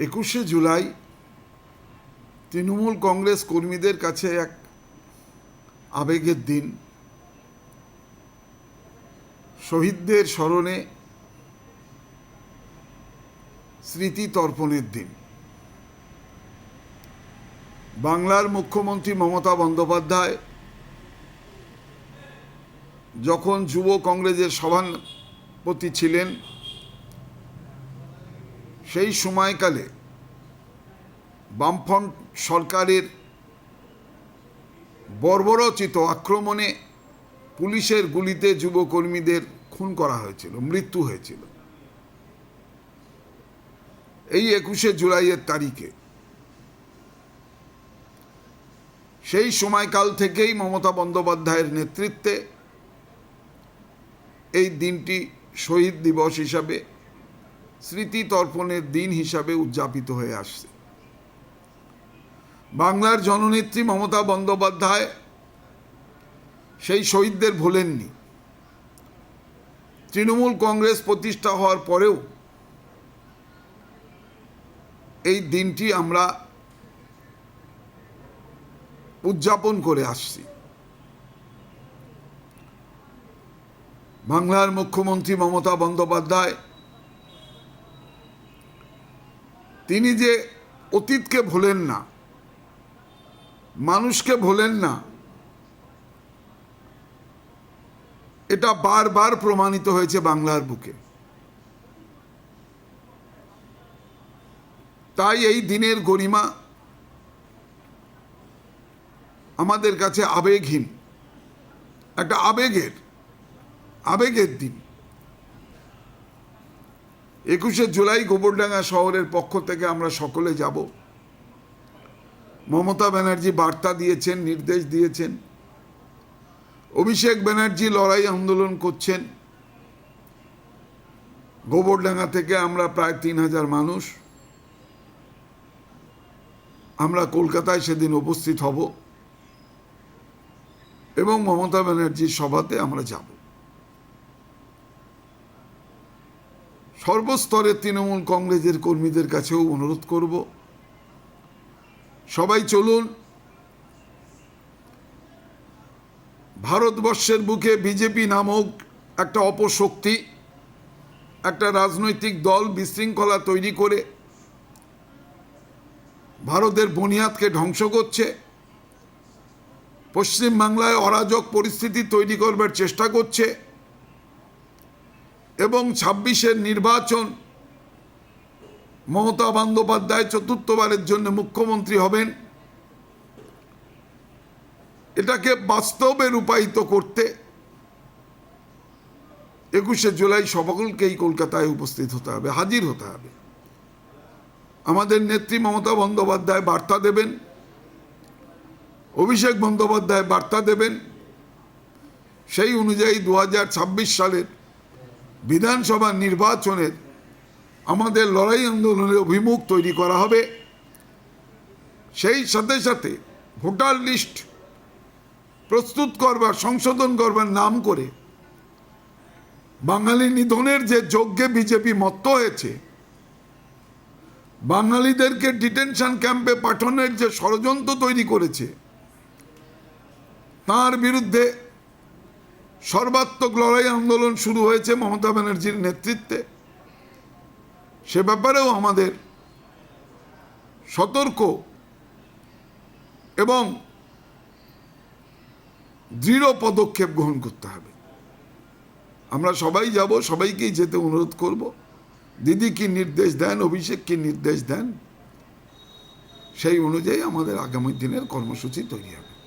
একুশে জুলাই তৃণমূল কংগ্রেস কর্মীদের কাছে এক আবেগের দিন। শহীদদের স্মরণে স্মৃতি তর্পণের দিন। বাংলার মুখ্যমন্ত্রী মমতা বন্দ্যোপাধ্যায় যখন যুব কংগ্রেসের সভাপতি ছিলেন সেই সময়কালে বামফ্রন্ট সরকারের বর্বরচিত আক্রমণে পুলিশের গুলিতে যুবকর্মীদের খুন করা হয়েছিল, মৃত্যু হয়েছিল। এই একুশে জুলাইয়ের তারিখে সেই সময়কাল থেকেই মমতা বন্দ্যোপাধ্যায়ের নেতৃত্বে এই দিনটি শহীদ দিবস হিসাবে স্মৃতি তর্পণের দিন হিসাবে উদযাপিত হয়ে আসছে। বাংলার জননেত্রী মমতা বন্দ্যোপাধ্যায় সেই শহীদদের ভোলেননি। তৃণমূল কংগ্রেস প্রতিষ্ঠা হওয়ার পরেও এই দিনটি আমরা উদযাপন করে আসছি। বাংলার মুখ্যমন্ত্রী মমতা বন্দ্যোপাধ্যায় তিনি যে অতীতকে ভোলেন না, মানুষকে ভোলেন না, এটা বারবার প্রমাণিত হয়েছে বাংলার বুকে। তাই এই দিনের গরিমা আমাদের কাছে আবেগহীন, একটা আবেগের আবেগের দিন। একুশে জুলাই গোবরডাঙ্গা শহরের পক্ষ থেকে আমরা সকলে যাব। মমতা ব্যানার্জি বার্তা দিয়েছেন, নির্দেশ দিয়েছেন। অভিষেক ব্যানার্জি লড়াই আন্দোলন করছেন। গোবরডাঙ্গা থেকে আমরা প্রায় তিন হাজার মানুষ। আমরা কলকাতায় সেদিন উপস্থিত হব এবং মমতা ব্যানার্জির সভাতে আমরা যাব। সর্বস্তরের তৃণমূল কংগ্রেসের কর্মীদের কাছেও অনুরোধ করব। সবাই চলুন। ভারতবর্ষের বুকে বিজেপি নামক একটা অপশক্তি, একটা রাজনৈতিক দল বিশৃঙ্খলা তৈরি করে ভারতের বুনিয়াদকে ধ্বংস করছে। পশ্চিমবাংলায় অরাজক পরিস্থিতি তৈরি করবার চেষ্টা করছে। এবং ছাব্বিশের নির্বাচন মমতা বন্দ্যোপাধ্যায় চতুর্থবারের জন্য মুখ্যমন্ত্রী হবেন। এটাকে বাস্তবে রূপায়িত করতে একুশে জুলাই সকলকেই কলকাতায় উপস্থিত হতে হবে, হাজির হতে হবে। আমাদের নেত্রী মমতা বন্দ্যোপাধ্যায় বার্তা দেবেন, অভিষেক বন্দ্যোপাধ্যায় বার্তা দেবেন। সেই অনুযায়ী দু হাজার ছাব্বিশ সালের বিধানসভা নির্বাচনের আমাদের লড়াই আন্দোলনের অভিমুখ তৈরি করা হবে। সেই সাথে সাথে ভোটার লিস্ট প্রস্তুত করবার, সংশোধন করবার নাম করে বাঙালি নিধনের যে যজ্ঞে বিজেপি মত্ত হয়েছে, বাঙালিদেরকে ডিটেনশন ক্যাম্পে পাঠানোর যে ষড়যন্ত্র তৈরি করেছে, তার বিরুদ্ধে সর্বাত্মক লড়াই আন্দোলন শুরু হয়েছে মমতা ব্যানার্জির নেতৃত্বে। সে ব্যাপারেও আমাদের সতর্ক এবং দৃঢ় পদক্ষেপ গ্রহণ করতে হবে। আমরা সবাই যাব, সবাইকেই যেতে অনুরোধ করব। দিদি কি নির্দেশ দেন, অভিষেক কি নির্দেশ দেন, সেই অনুযায়ী আমাদের আগামী দিনের কর্মসূচি তৈরি হবে।